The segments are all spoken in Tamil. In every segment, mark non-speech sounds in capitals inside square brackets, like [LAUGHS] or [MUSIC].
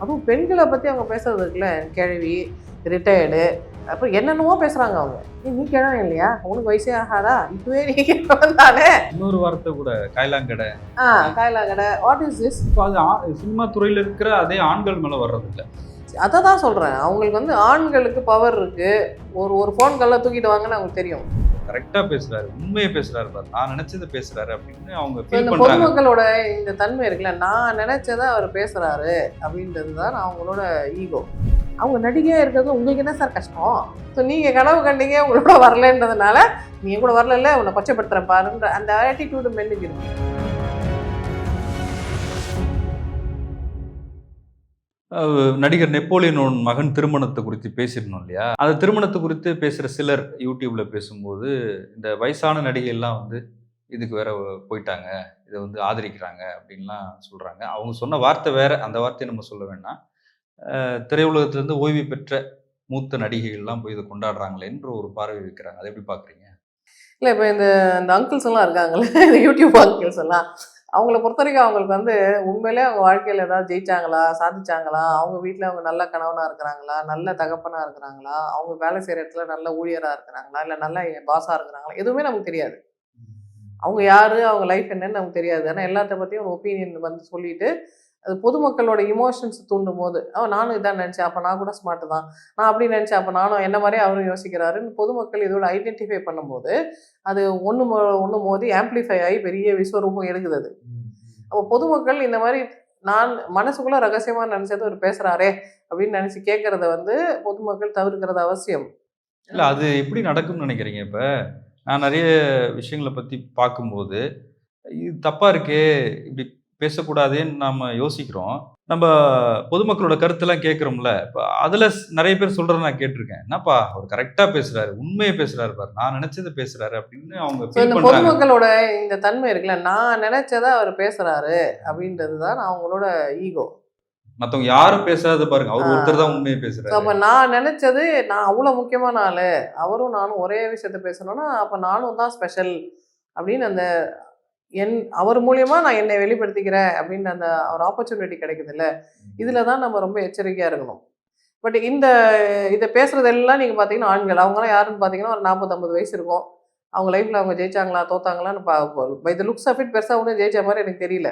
அதுவும் பெண்களை பற்றி அவங்க பேசுறது இருக்குல்ல கிழவி ரிட்டையர்டு அப்புறம் என்னென்னமோ பேசுகிறாங்க அவங்க. நீ கிழமை இல்லையா? உனக்கு வயசே ஆகாதா? இப்போவே நீ தானே? இன்னொரு வார்த்தை கூட காய்லாங்கடை. ஆ காயலா கடை வாட் இஸ் திஸ் இப்போ அது சினிமா துறையில இருக்கிற அதே ஆண்கள் மேல வர்றது இல்ல அதை தான் சொல்கிறேன் அவங்களுக்கு வந்து ஆண்களுக்கு பவர் இருக்குது ஒரு ஒரு ஃபோன் காலில் தூக்கிட்டு வாங்கன்னு அவங்களுக்கு தெரியும். கரெக்டா பேசுறாரு உண்மையை பேசுறாரு பாரு. நான் நினைச்சதை பேசுறாரு அப்படின்னு அவங்க ஃபீல் இந்த பண்றாங்க. பொதுமக்களோட இந்த தன்மை இருக்குல்ல நான் நினைச்சதை அவர் பேசுறாரு அப்படின்றது தான் அவங்களோட ஈகோ அவங்க நடிகையா இருக்கிறது உங்களுக்கு என்ன சார் கஷ்டம்? ஸோ நீங்க கனவு கண்டீங்க உங்களோட வரலன்றதுனால நீங்க கூட வரல உன்னை கொச்சப்படுத்துற பாருன்ற அந்த ஆட்டிடியூடு மென்னுக்கு இருக்கு. நடிகர் நெப்போலியனோட மகன் திருமணத்தை குறித்து பேசியிருந்தோம் இல்லையா? அந்த திருமணத்தை குறித்து பேசுகிற சிலர் யூடியூப்ல பேசும்போது இந்த வயசான நடிகை எல்லாம் வந்து இதுக்கு வேற போயிட்டாங்க. இதை வந்து ஆதரிக்கிறாங்க அப்படின்லாம் சொல்கிறாங்க அவங்க சொன்ன வார்த்தை வேற. அந்த வார்த்தையை நம்ம சொல்ல வேணாம். திரையுலகத்திலேருந்து ஓய்வு பெற்ற மூத்த நடிகைகள்லாம் போய் இதை கொண்டாடுறாங்களேன்ற ஒரு பார்வை வைக்கிறாங்க. அதை எப்படி பார்க்குறீங்க? இல்லை இப்போ இந்த இந்த அங்கிள்ஸ் எல்லாம் இருக்காங்கல்ல இந்த யூடியூப் அங்கிள்ஸ் எல்லாம் அவங்கள பொறுத்த வரைக்கும் அவங்களுக்கு வந்து உண்மையிலே அவங்க வாழ்க்கையில் ஏதாவது ஜெயிச்சாங்களா சாதிச்சாங்களா அவங்க வீட்டில் அவங்க நல்ல கணவனாக இருக்கிறாங்களா நல்ல தகப்பனாக இருக்கிறாங்களா அவங்க வேலை செய்கிற இடத்துல நல்ல ஊழியராக இருக்கிறாங்களா இல்லை நல்ல பாஸாக இருக்கிறாங்களா எதுவுமே நமக்கு தெரியாது. அவங்க யார் அவங்க லைஃப் என்னன்னு நமக்கு தெரியாது. ஆனால் எல்லாத்த பற்றியும் ஒரு ஒப்பீனியன் வந்து சொல்லிட்டு அது பொதுமக்களோட இமோஷன்ஸ் தூண்டும் போது அவன் நானும் இதான் நினச்சேன். அப்போ நான் கூட ஸ்மார்ட் தான். நான் அப்படி நினச்சேன். அப்போ நானும் என்ன மாதிரியே அவரும் யோசிக்கிறாருன்னு பொதுமக்கள் இதோட ஐடென்டிஃபை பண்ணும்போது அது ஒன்று ஒன்று மோதி ஆம்ப்ளிஃபை ஆகி பெரிய விஸ்வரூபம் எடுக்குது அது. அப்போ பொதுமக்கள் இந்த மாதிரி நான் மனசுக்குள்ள ரகசியமா நினைச்சது ஒரு பேசுறாரே அப்படின்னு நினைச்சு கேட்கறத வந்து பொதுமக்கள் தவிர்க்கிறது அவசியம். இல்ல அது எப்படி நடக்கும்னு நினைக்கிறீங்க இப்ப? நான் நிறைய விஷயங்களை பத்தி பார்க்கும்போது இது தப்பா இருக்கே இப்படி பேசக்கூடாதேன்னு நாம யோசிக்கிறோம். நம்ம பொதுமக்களோட கருத்தெல்லாம் கேட்குறோம்ல இப்போ அதுல நிறைய பேர் சொல்றத நான் கேட்டிருக்கேன். என்னப்பா அவர் கரெக்டா பேசுறாரு உண்மையை பேசுறாரு பாரு நான் நினைச்சதை பேசுறாரு அப்படின்னு அவங்க பொதுமக்களோட இந்த தன்மை இருக்குல்ல நான் நினைச்சதை அவர் பேசுறாரு அப்படின்றது தான் அவங்களோட ஈகோ. மத்தவங்க யாரும் பேசாத பாருங்க அவர். ஒருத்தர் தான் உண்மையை பேசுறாரு. அப்போ நான் நினைச்சது நான் அவ்வளோ முக்கியமான ஆளு அவரும் நானும் ஒரே விஷயத்த பேசணும்னா அப்போ நானும் தான் ஸ்பெஷல் அப்படின்னு அந்த என் அவர் மூலியமா நான் என்னை வெளிப்படுத்திக்கிறேன் அப்படின்னு அந்த ஒரு ஆப்பர்ச்சுனிட்டி கிடைக்குது இல்ல இதில் தான் நம்ம ரொம்ப எச்சரிக்கையாக இருக்கணும். பட் இந்த இதை பேசுறதெல்லாம் நீங்கள் பார்த்தீங்கன்னா ஆண்கள். அவங்களாம் யாருன்னு பார்த்தீங்கன்னா ஒரு நாற்பது ஐம்பது வயசு இருக்கும். அவங்க லைஃப்பில் அவங்க ஜெயிச்சாங்களா தோத்தாங்களான்னு பா by the looks of it பெருசாக ஒன்றும் ஜெயிச்ச மாதிரி எனக்கு தெரியல.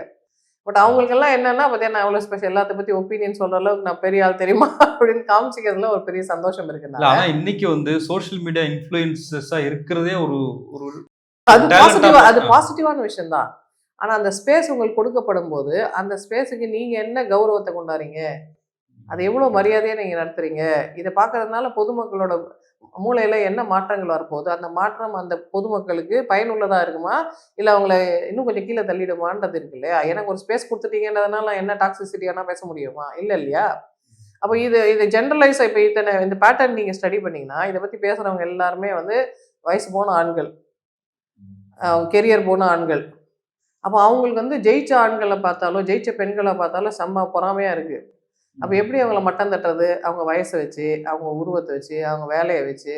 பட் அவங்களுக்கெல்லாம் என்னன்னா பார்த்தீங்கன்னா நான் எவ்வளோ ஸ்பெஷல் எல்லாத்த பற்றி ஒப்பீனியன் சொல்கிற அளவுக்கு நான் பெரிய ஆள் தெரியுமா? [LAUGHS] அப்படின்னு காமிச்சிக்கிறதுல ஒரு பெரிய சந்தோஷம் இல்ல இருக்குனால ஆனா இன்னைக்கு வந்து சோஷியல் மீடியா இன்ஃப்ளூயன்சஸா இருக்கிறதே ஒரு ஒரு அது பாசிட்டிவா அது. பாசிட்டிவான விஷயம் தான் ஆனா அந்த ஸ்பேஸ் உங்களுக்கு கொடுக்கப்படும் போது அந்த ஸ்பேஸுக்கு நீங்க என்ன கௌரவத்தை கொண்டாடுறீங்க? அது எவ்வளவு மரியாதையா நீங்க நடத்துறீங்க? இதை பார்க்கறதுனால பொதுமக்களோட மூளையில என்ன மாற்றங்கள் வரப்போகுது? அந்த மாற்றம் அந்த பொதுமக்களுக்கு பயனுள்ளதா இருக்குமா? இல்ல அவங்கள இன்னும் கொஞ்சம் கீழே தள்ளிடுமான்றது இருக்கு இல்லையா? எனக்கு ஒரு ஸ்பேஸ் கொடுத்துட்டீங்கன்றதுனால என்ன டாக்ஸிசிட்டி வேணா பேச முடியுமா? இல்ல இல்லையா? அப்போ இது இது ஜென்ரலைஸ் இப்போ இத்தனை இந்த பேட்டர்ன் நீங்க ஸ்டடி பண்ணீங்கன்னா இதை பத்தி பேசுறவங்க எல்லாருமே வந்து வயசு போன ஆண்கள். கெரியர் போன ஆண்கள். அப்போ அவங்களுக்கு வந்து ஜெயிச்ச ஆண்களை பார்த்தாலும் ஜெயிச்ச பெண்களை பார்த்தாலும் செம்ம பொறாமையாக இருக்குது அப்போ எப்படி அவங்கள மட்டம் தட்டுறது? அவங்க வயசை வச்சு அவங்க உருவத்தை வச்சு அவங்க வேலையை வச்சு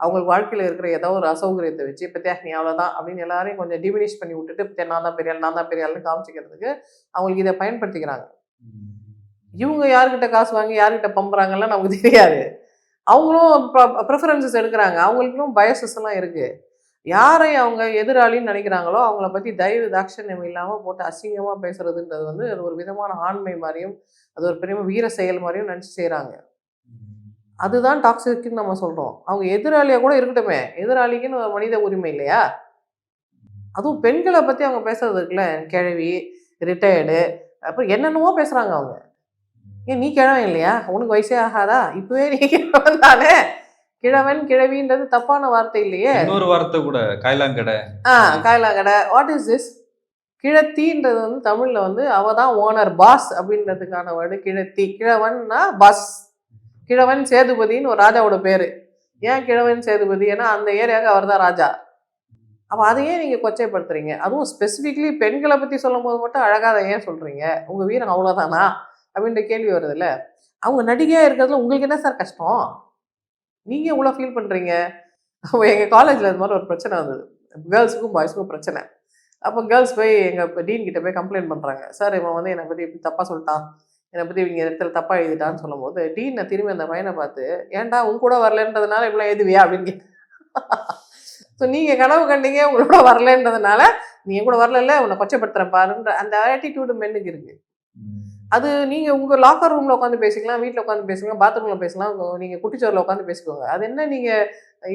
அவங்களுக்கு வாழ்க்கையில் இருக்கிற ஏதோ ஒரு அசௌகரியத்தை வச்சு இப்போ நீ அவ்வளோதான் அப்படின்னு எல்லாரையும் கொஞ்சம் டிமினிஷ் பண்ணி விட்டுட்டு இப்போ நான் தான் பெரிய ஆள் நான் தான் பெரிய ஆள்னு காமிச்சிக்கிறதுக்கு அவங்களுக்கு இதை பயன்படுத்திக்கிறாங்க. இவங்க யார்கிட்ட காசு வாங்கி யார்கிட்ட பம்புறாங்கலாம் நமக்கு தெரியாது. அவங்களும் ப்ரிஃபரன்சஸ் எடுக்கிறாங்க. அவங்களுக்கும் பயசஸ் எல்லாம் இருக்கு. யாரை அவங்க எதிராளின்னு நினைக்கிறாங்களோ அவங்கள பற்றி தயவு தாட்சண்யம் இல்லாமல் போட்டு அசிங்கமாக பேசுறதுன்றது வந்து அது ஒரு விதமான ஆண்மை மாதிரியும் அது ஒரு பெரிய வீர செயல் மாதிரியும் நினச்சி செய்கிறாங்க அதுதான் டாக்ஸிக்னு நம்ம சொல்கிறோம் அவங்க எதிராளியாக கூட இருக்கட்டுமே. எதிராளிக்குன்னு ஒரு மனித உரிமை இல்லையா? அதுவும் பெண்களை பற்றி அவங்க பேசுறது இருக்குல்ல கிழவி ரிட்டையர்டு அப்புறம் என்னென்னமோ பேசுகிறாங்க அவங்க. ஏன் நீ கிழவன் இல்லையா? உனக்கு வயசே ஆகாதா? இப்போவே நீ கிழவன் தானே? கிழவன் கிழவின்றது தப்பான வார்த்தை இல்லையே? இன்னொரு வார்த்தை கூட காய்லாங்கடை. ஆ காயலாங்கடை. வாட் இஸ் திஸ் கிழத்தின்றது வந்து தமிழ்ல வந்து அவ தான் ஓனர் பாஸ் அப்படின்றதுக்கான வேர்டு கிழத்தி. கிழவன்னா பாஸ் கிழவன் சேதுபதின்னு ஒரு ராஜாவோட பேரு. ஏன் கிழவன் சேதுபதி? ஏன்னா அந்த ஏரியாவுக்கு அவர் தான் ராஜா. அப்போ அதையே நீங்கள் கொச்சைப்படுத்துறீங்க. அதுவும் ஸ்பெசிஃபிக்லி பெண்களை பற்றி சொல்லும் போது மட்டும் அழகாக அதை ஏன் சொல்கிறீங்க உங்கள் வீரம் அவ்வளோதானா அப்படின்ற கேள்வி வருதுல்ல. அவங்க நடிகையாக இருக்கிறதுல உங்களுக்கு என்ன சார் கஷ்டம்? நீங்கள் இவ்வளோ ஃபீல் பண்ணுறீங்க அப்போ எங்கள் காலேஜில் இது மாதிரி ஒரு பிரச்சனை வந்தது. கேர்ள்ஸுக்கும் பாய்ஸுக்கும் பிரச்சனை. அப்போ கேர்ள்ஸ் போய் எங்கள் டீன் கிட்டே போய் கம்ப்ளைண்ட் பண்ணுறாங்க சார் இவன் வந்து என்னை பற்றி இப்படி தப்பாக சொல்லிட்டான். என்னை பற்றி இவங்க இடத்துல தப்பாக எழுதிட்டான்னு சொல்லும்போது டீனை திரும்பி அந்த பையனை பார்த்து ஏன்டா உன் கூட வரலன்றதுனால இவ்வளோ எழுதுவியா? அப்படின்னு ஸோ [LAUGHS] நீங்கள் கனவு கண்டீங்க உங்களோட வரலன்றதுனால நீ என் கூட வரல உன்னை கொச்சப்படுத்துகிறேன் பாருன்ற அந்த ஆட்டிடியூடு மென்னுக்கு இருக்குது அது நீங்கள் உங்கள் லாக்கர் ரூமில் உட்காந்து பேசிக்கலாம் வீட்டில் உட்காந்து பேசிக்கலாம் பாத்ரூமில் பேசலாம் நீங்கள் குட்டிச்சோரில் உட்காந்து பேசிக்கோங்க. அது என்ன நீங்கள்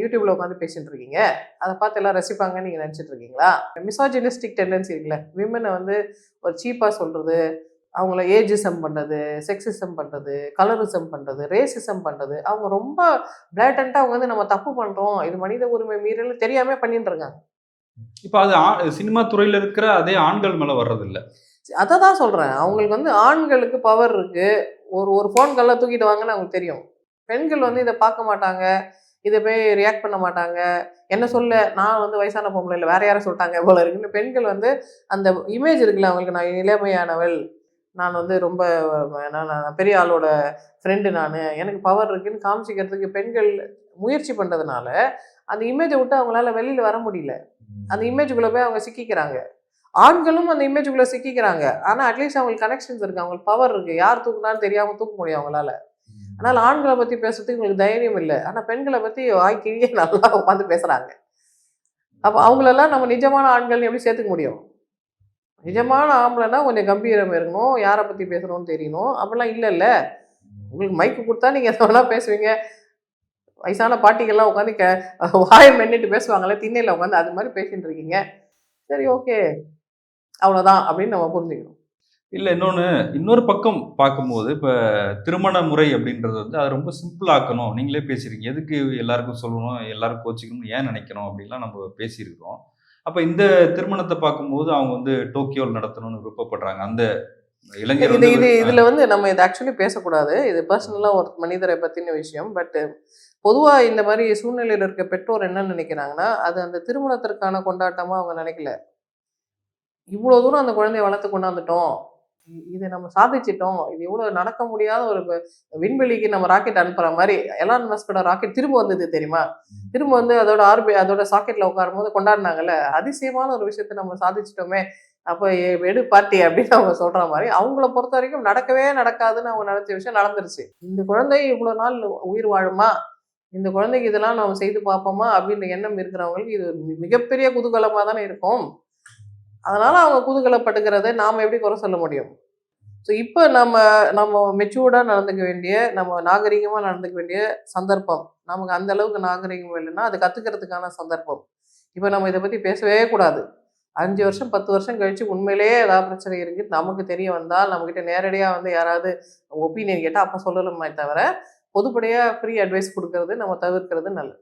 யூடியூப்பில் உட்காந்து பேசிகிட்டு இருக்கீங்க? அதை பார்த்து எல்லாம் ரசிப்பாங்கன்னு நீங்கள் நினச்சிட்டு இருக்கீங்களா? மிசாஜினிஸ்டிக் டெண்டன்சி இருக்குல்ல. விமனை வந்து ஒரு சீப்பாக சொல்கிறது அவங்கள ஏஜிசம் பண்ணுறது செக்ஸிசம் பண்ணுறது கலரிசம் பண்ணுறது ரேசிசம் பண்ணுறது அவங்க ரொம்ப பிளாட்டண்ட்டாக அவங்க வந்து நம்ம தப்பு பண்ணுறோம் இது மனித உரிமை மீறல் தெரியாமல் பண்ணிட்டு இருக்காங்க. இப்போ அது ஆ- சினிமா துறையில் இருக்கிற அதே ஆண்கள் மேலே வர்றதில்லை. அதை தான் சொல்கிறேன் அவங்களுக்கு வந்து ஆண்களுக்கு பவர் இருக்குது ஒரு ஒரு ஃபோன் கல்ல தூக்கிட்டு வாங்கன்னு அவங்களுக்கு தெரியும். பெண்கள் வந்து இதை பார்க்க மாட்டாங்க. இதை போய் ரியாக்ட் பண்ண மாட்டாங்க. என்ன சொல்ல? நான் வந்து வயசான பொம்பளை இல்லை. வேற யாரும் சொல்லிட்டாங்க போல இருக்குன்னு பெண்கள் வந்து அந்த இமேஜ் இருக்குல்ல அவங்களுக்கு நான் இளமையானவள். நான் வந்து ரொம்ப நான் பெரிய ஆளோட ஃப்ரெண்டு நான். எனக்கு பவர் இருக்குன்னு காமிச்சிக்கிறதுக்கு பெண்கள் முயற்சி பண்ணுறதுனால அந்த இமேஜை விட்டு அவங்களால வெளியில் வர முடியல. அந்த இமேஜுக்குள்ளே போய் அவங்க சிக்கிக்கிறாங்க. ஆண்களும் அந்த இமேஜுக்குள்ளே சிக்கிக்கிறாங்க. ஆனால் அட்லீஸ்ட் அவங்களுக்கு கனெக்ஷன்ஸ் இருக்குது அவங்களுக்கு பவர் இருக்குது யார் தூக்குனாலும் தெரியாமல் தூக்க முடியும் அவங்களால. ஆனால் ஆண்களை பற்றி பேசுறதுக்கு உங்களுக்கு தைரியம் இல்லை. ஆனால் பெண்களை பற்றி வாய்க்கிழியே [LAUGHS] நல்லா உட்காந்து பேசுகிறாங்க அப்போ அவங்களெல்லாம் நம்ம நிஜமான ஆண்கள் எப்படி சேர்த்துக்க முடியும்? நிஜமான ஆம்பளைன்னா கொஞ்சம் கம்பீரம் இருக்கணும். யாரை பற்றி பேசுகிறோம்னு தெரியணும். அப்படிலாம் இல்லைல்ல. உங்களுக்கு மைக்கு கொடுத்தா நீங்கள் எதை வேணால் பேசுவீங்க. வயசான பாட்டிகள்லாம் உட்காந்து கே வாயை மென்னிட்டு பேசுவாங்களே திண்ணையில் உட்காந்து அது மாதிரி பேசிட்டு இருக்கீங்க. சரி ஓகே அவ்வளோதான் அப்படின்னு நம்ம புரிஞ்சுக்கணும். இல்ல இன்னொன்னு இன்னொரு பக்கம் பார்க்கும்போது இப்ப திருமண முறை அப்படின்றது வந்து அதை ரொம்ப சிம்பிள் ஆக்கணும். நீங்களே பேசிருக்கீங்க. எதுக்கு எல்லாருக்கும் சொல்லணும் எல்லாரும் கோச்சிக்கணும் ஏன் நினைக்கணும் அப்படின்லாம் நம்ம பேசியிருக்கிறோம். அப்ப இந்த திருமணத்தை பார்க்கும்போது அவங்க வந்து டோக்கியோவில் நடத்தணும்னு விருப்பப்படுறாங்க. அந்த இளைஞர் இது இது இதுல வந்து நம்ம இது ஆக்சுவலி பேசக்கூடாது. இது பர்சனலா ஒரு மனிதரை பத்தின விஷயம். பட் பொதுவா இந்த மாதிரி சூழ்நிலையில இருக்க பெற்றோர் என்ன நினைக்கிறாங்கன்னா அது அந்த திருமணத்திற்கான கொண்டாட்டமா அவங்க நினைக்கல. இவ்வளோ தூரம் அந்த குழந்தைய வளர்த்து கொண்டாந்துட்டோம். இ- இதை நம்ம சாதிச்சிட்டோம். இது இவ்வளோ நடக்க முடியாத ஒரு விண்வெளிக்கு நம்ம ராக்கெட் அனுப்புற மாதிரி எலான் மஸ்கோட ராக்கெட் திரும்ப வந்தது தெரியுமா? திரும்ப வந்து அதோட ஆர்பி அதோட சாக்கெட்ல உட்காரும் போது கொண்டாடினாங்கல்ல? அதிசயமான ஒரு விஷயத்த நம்ம சாதிச்சிட்டோமே. அப்போ வெடு பார்ட்டி அப்படின்னு அவங்க சொல்ற மாதிரி அவங்கள பொறுத்த வரைக்கும் நடக்கவே நடக்காதுன்னு அவங்க நினைச்ச விஷயம் நடந்துருச்சு. இந்த குழந்தை இவ்வளோ நாள் உயிர் வாழுமா? இந்த குழந்தைக்கு இதெல்லாம் நம்ம செய்து பார்ப்போமா? அப்படின்ற எண்ணம் இருக்கிறவங்களுக்கு இது மிகப்பெரிய குதூகலமாக தானே இருக்கும். அதனால் அவங்க குதூகலப்பட்டுக்கிறதை நாம் எப்படி குறை சொல்ல முடியும்? ஸோ இப்போ நம்ம நம்ம மெச்சூர்டாக நடந்துக்க வேண்டிய நம்ம நாகரிகமாக நடந்துக்க வேண்டிய சந்தர்ப்பம் நமக்கு அந்த அளவுக்கு நாகரிகம் இல்லைன்னா அது கற்றுக்கிறதுக்கான சந்தர்ப்பம். இப்போ நம்ம இதை பற்றி பேசவே கூடாது. அஞ்சு வருஷம் பத்து வருஷம் கழிச்சு உண்மையிலேயே ஏதாவது பிரச்சனை இருக்கு நமக்கு தெரிய வந்தால் நம்மக்கிட்ட நேரடியாக வந்து யாராவது ஒப்பீனியன் கேட்டால் அப்போ சொல்லணுமே தவிர பொதுப்படையாக ஃப்ரீ அட்வைஸ் கொடுக்கறது நம்ம தவிர்க்கிறது நல்லது.